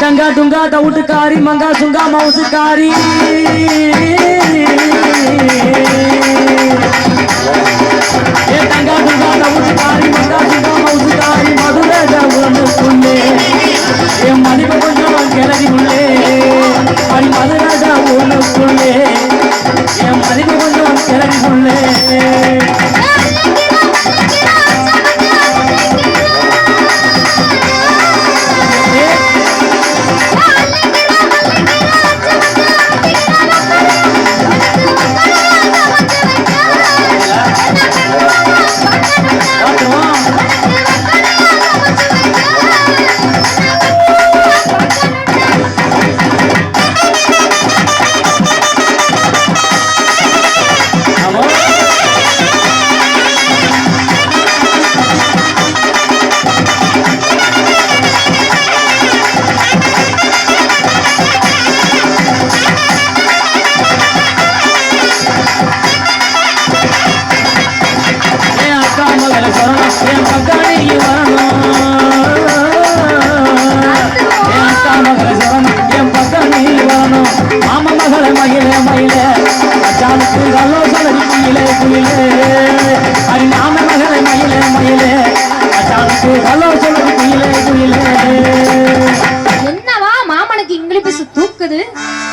டங்கா டுங்கா டவுட்டுக்காரி மங்கா சுங்கா மவுசுக்காரி ஏ டங்கா டுங்கா டவுட்டுக்காரி மங்கா சுங்கா மவுசுக்காரி மதுரை ஒண்ணுக்குள்ளே என் மதிப்பு கொஞ்சம் கிளறி உள்ளே அடி மதுரை ஒண்ணுக்குள்ளே என் மதிப்பு கொஞ்சம் கிளறி உள்ளே என்னவா மாமனுக்கு இங்கிலீஷ் தூக்குது?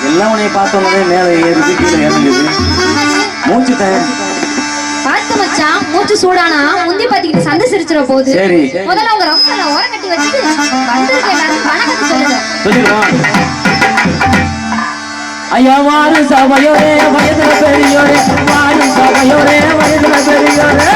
எல்லாம் உன்னை பார்த்தோன்னே மேலே ஏறி கீழே இறங்குது. மூச்சுட்டேன் பார்த்து மச்சான். மூச்சு சூடானா? முந்தி பாத்திக்கிட்டு சண்டை சிரிச்சிட போகுது சரி. முதல்ல உங்க ரொம்ப ஓரம் கட்டி வச்சுட்டு வந்திருக்க எல்லாரும். வணக்கத்தை சொல்லுங்க. சொல்லிடுவான் ஐயா வாரு சபையோரே வயதுல பெரியோரே. வாரு சபையோரே வயதுல பெரியோரே.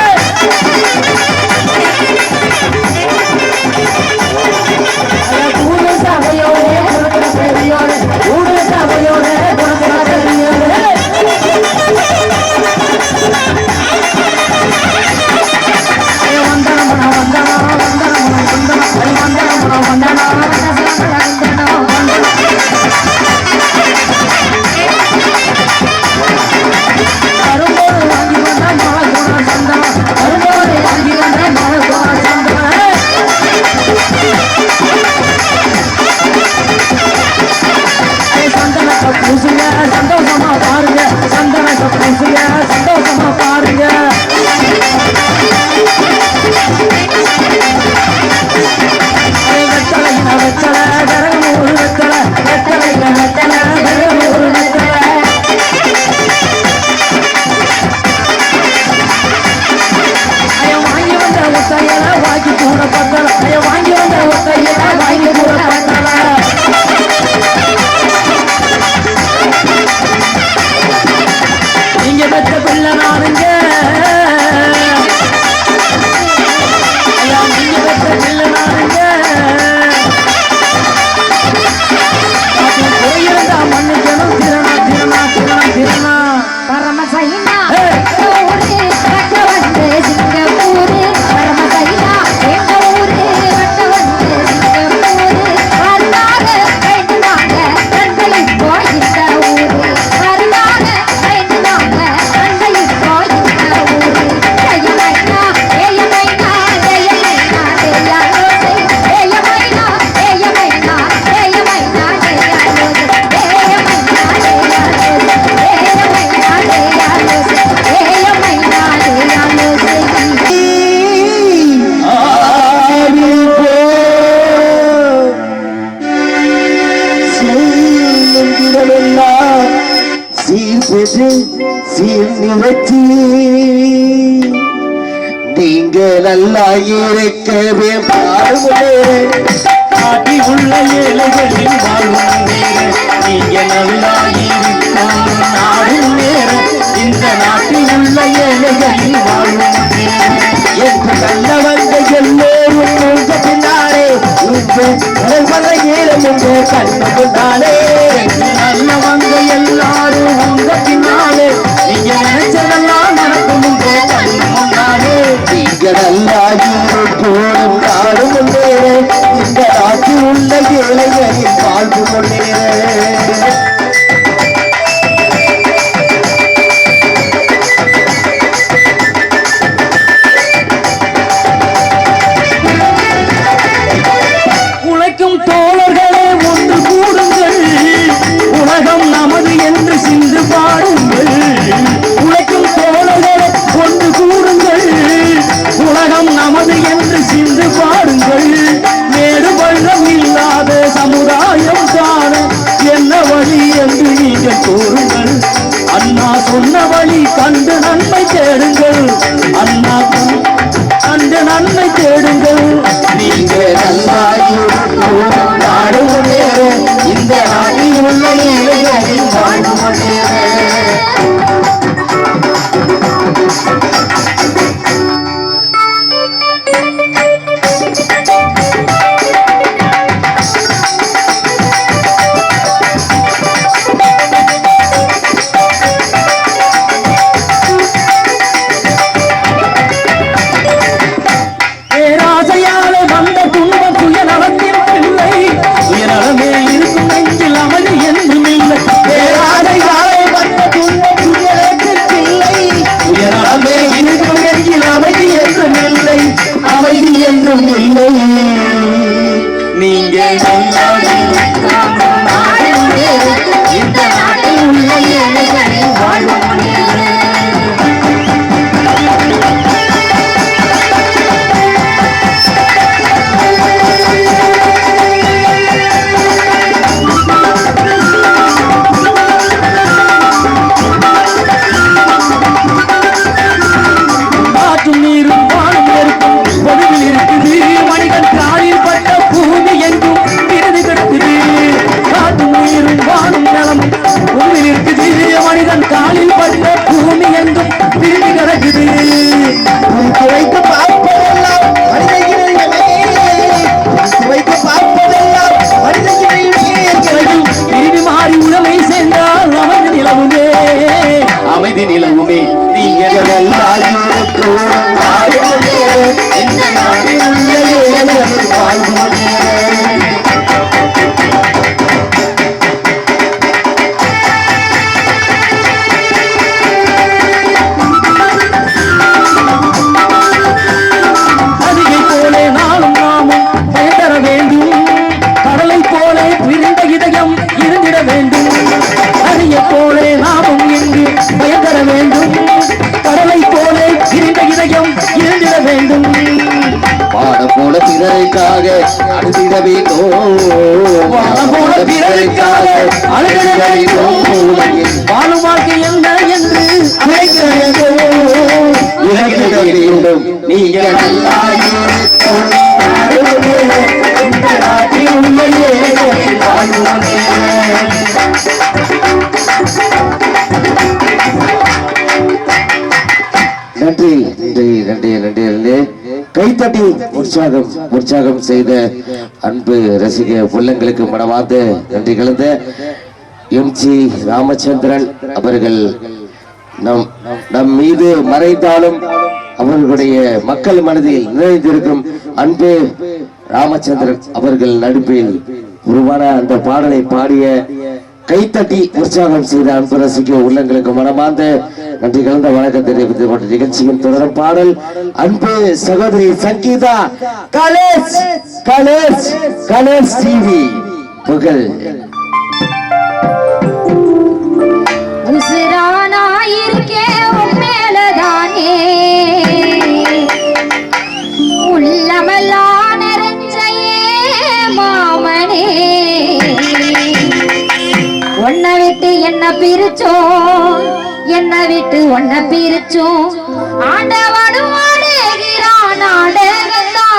சீர் நீங்கள் நீங்க நல்லா இருக்கவே பாடுங்களே காட்டி உள்ள ஏழைகளின் வாழும் நீங்கள் நீங்க நல்லா நாடும் நேரம் இந்த நாட்டில் உள்ள ஏழைகளின் வாழும் என்று நல்ல வந்த எல்லோரும் உங்க பின்னாலே இன்று வர என்று கண்ணு முன்னாலே. நீங்க போடும் நாடும் முன்னேற இந்த நாட்டில் உள்ள இளைஞரின் வாழ்வு முன்னேற. ஆசையாலே வந்த துன்பம் அன்பே தீயதெல்லாம் இந்த நாட்டில் உள்ள வாழும் வாழ்க்கை என்ன என்று வேண்டும் நன்றி. நன்றி நன்றி நன்றி. கைத்தட்டி உற்சாகம் உற்சாகம் செய்த அன்பு ரசிக உள்ளங்களுக்கு மனமார்ந்த நன்றி கலந்த எம் ஜி ராமச்சந்திரன் அவர்கள் நம் நம் மீது மறைந்தாலும் அவர்களுடைய மக்கள் மனதில் நிறைந்திருக்கும் அன்பு ராமச்சந்திரன் அவர்கள் நடுப்பில் உருவான அந்த பாடலை பாடிய கைத்தட்டி உற்சாகம் செய்த அன்பு ரசிக்க உள்ளங்களுக்கு மனமார்ந்த நன்றி கலந்த வணக்கம் தெரிவித்து கொண்ட நிகழ்ச்சியின் தொடரும் பாடல் அன்பு சகோதரி சங்கீதா கலேஷ் கலேஷ் கலேஷ் டிவி புகழ். உசுரானாயிருக்கே விட்டு என்ன பிரிச்சோ என்ன விட்டு ஒன்ன பிரிச்சோ ஆண்டவனும் ஆடுகிறான் ஆடுகிறான்.